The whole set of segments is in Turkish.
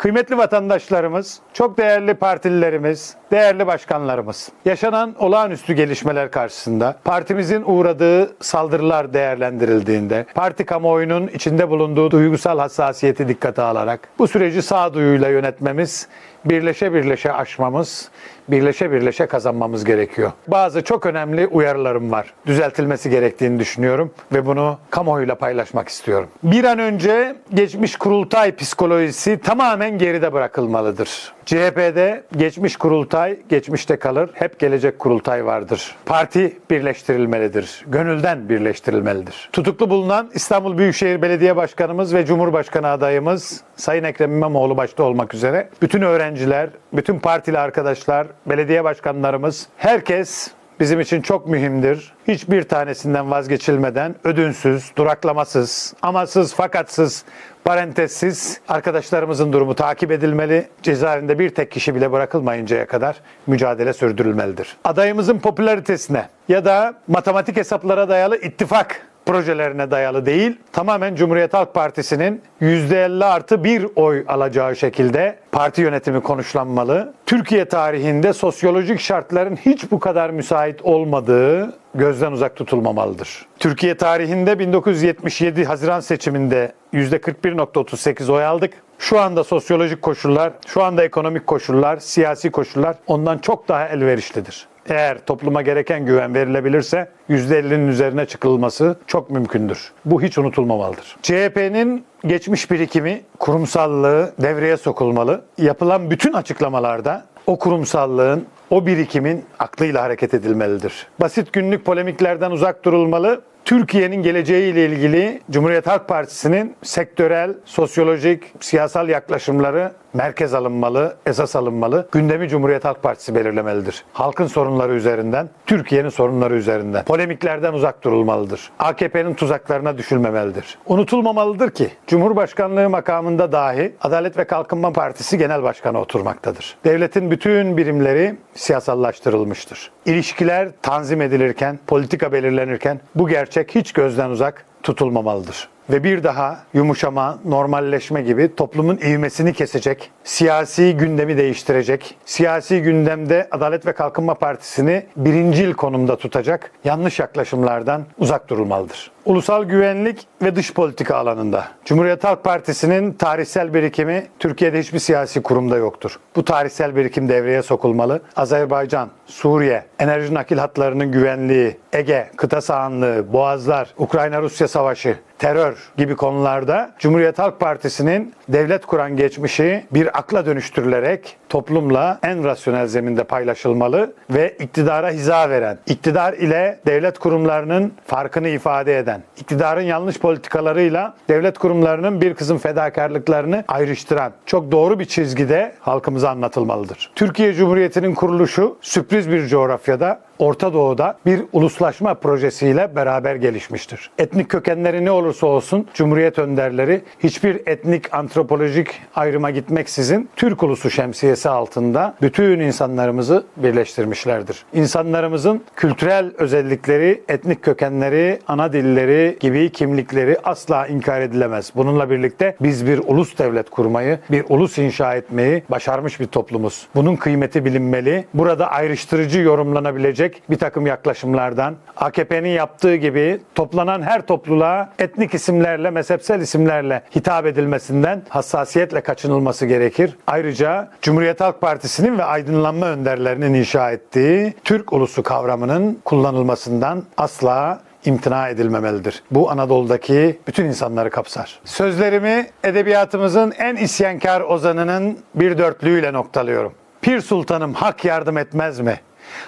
Kıymetli vatandaşlarımız, çok değerli partililerimiz, değerli başkanlarımız. Yaşanan olağanüstü gelişmeler karşısında partimizin uğradığı saldırılar değerlendirildiğinde, parti kamuoyunun içinde bulunduğu duygusal hassasiyeti dikkate alarak bu süreci sağduyuyla yönetmemiz, birleşe birleşe aşmamız, birleşe birleşe kazanmamız gerekiyor. Bazı çok önemli uyarılarım var. Düzeltilmesi gerektiğini düşünüyorum ve bunu kamuoyuyla paylaşmak istiyorum. Bir an önce geçmiş kurultay psikolojisi tamamen geride bırakılmalıdır. CHP'de geçmiş kurultay geçmişte kalır. Hep gelecek kurultay vardır. Parti birleştirilmelidir. Gönülden birleştirilmelidir. Tutuklu bulunan İstanbul Büyükşehir Belediye Başkanımız ve Cumhurbaşkanı adayımız Sayın Ekrem İmamoğlu başta olmak üzere bütün öğrenciler, bütün partili arkadaşlar, belediye başkanlarımız, herkes bizim için çok mühimdir. Hiçbir tanesinden vazgeçilmeden ödünsüz, duraklamasız, amasız, fakatsız, parantezsiz arkadaşlarımızın durumu takip edilmeli. Cezaevinde bir tek kişi bile bırakılmayıncaya kadar mücadele sürdürülmelidir. Adayımızın popülaritesine ya da matematik hesaplara dayalı ittifak projelerine dayalı değil, tamamen Cumhuriyet Halk Partisi'nin %50 artı bir oy alacağı şekilde parti yönetimi konuşlanmalı. Türkiye tarihinde sosyolojik şartların hiç bu kadar müsait olmadığı gözden uzak tutulmamalıdır. Türkiye tarihinde 1977 Haziran seçiminde %41.38 oy aldık. Şu anda sosyolojik koşullar, şu anda ekonomik koşullar, siyasi koşullar ondan çok daha elverişlidir. Eğer topluma gereken güven verilebilirse %50'nin üzerine çıkılması çok mümkündür. Bu hiç unutulmamalıdır. CHP'nin geçmiş birikimi, kurumsallığı devreye sokulmalı. Yapılan bütün açıklamalarda o kurumsallığın, o birikimin aklıyla hareket edilmelidir. Basit günlük polemiklerden uzak durulmalı. Türkiye'nin geleceğiyle ilgili Cumhuriyet Halk Partisi'nin sektörel, sosyolojik, siyasal yaklaşımları merkez alınmalı, esas alınmalı. Gündemi Cumhuriyet Halk Partisi belirlemelidir. Halkın sorunları üzerinden, Türkiye'nin sorunları üzerinden. Polemiklerden uzak durulmalıdır. AKP'nin tuzaklarına düşülmemelidir. Unutulmamalıdır ki Cumhurbaşkanlığı makamında dahi Adalet ve Kalkınma Partisi Genel Başkanı oturmaktadır. Devletin bütün birimleri siyasallaştırılmıştır. İlişkiler tanzim edilirken, politika belirlenirken bu gerçek hiç gözden uzak tutulmamalıdır. Ve bir daha yumuşama, normalleşme gibi toplumun ivmesini kesecek, siyasi gündemi değiştirecek, siyasi gündemde Adalet ve Kalkınma Partisi'ni birincil konumda tutacak yanlış yaklaşımlardan uzak durulmalıdır. Ulusal güvenlik ve dış politika alanında Cumhuriyet Halk Partisi'nin tarihsel birikimi Türkiye'de hiçbir siyasi kurumda yoktur. Bu tarihsel birikim devreye sokulmalı. Azerbaycan, Suriye, enerji nakil hatlarının güvenliği, Ege, kıta sahanlığı, boğazlar, Ukrayna-Rusya savaşı, terör gibi konularda Cumhuriyet Halk Partisi'nin devlet kuran geçmişi bir akla dönüştürülerek toplumla en rasyonel zeminde paylaşılmalı ve iktidara hiza veren, iktidar ile devlet kurumlarının farkını ifade eden, iktidarın yanlış politikalarıyla devlet kurumlarının bir kısım fedakarlıklarını ayrıştıran çok doğru bir çizgide halkımıza anlatılmalıdır. Türkiye Cumhuriyeti'nin kuruluşu sürpriz bir coğrafyada Orta Doğu'da bir uluslaşma projesiyle beraber gelişmiştir. Etnik kökenleri ne olursa olsun Cumhuriyet önderleri hiçbir etnik antropolojik ayrıma gitmeksizin Türk ulusu şemsiyesi altında bütün insanlarımızı birleştirmişlerdir. İnsanlarımızın kültürel özellikleri, etnik kökenleri, ana dilleri gibi kimlikleri asla inkar edilemez. Bununla birlikte biz bir ulus devlet kurmayı, bir ulus inşa etmeyi başarmış bir toplumuz. Bunun kıymeti bilinmeli. Burada ayrıştırıcı yorumlanabilecek bir takım yaklaşımlardan, AKP'nin yaptığı gibi toplanan her topluluğa etnik isimlerle, mezhepsel isimlerle hitap edilmesinden hassasiyetle kaçınılması gerekir. Ayrıca Cumhuriyet Halk Partisi'nin ve aydınlanma önderlerinin inşa ettiği Türk ulusu kavramının kullanılmasından asla imtina edilmemelidir. Bu Anadolu'daki bütün insanları kapsar. Sözlerimi edebiyatımızın en isyankar ozanının bir dörtlüğüyle noktalıyorum. Pir Sultanım hak yardım etmez mi?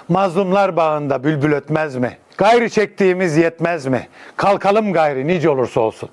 Mazlumlar bağında bülbül ötmez mi? Gayri çektiğimiz yetmez mi? Kalkalım gayri nice olursa olsun.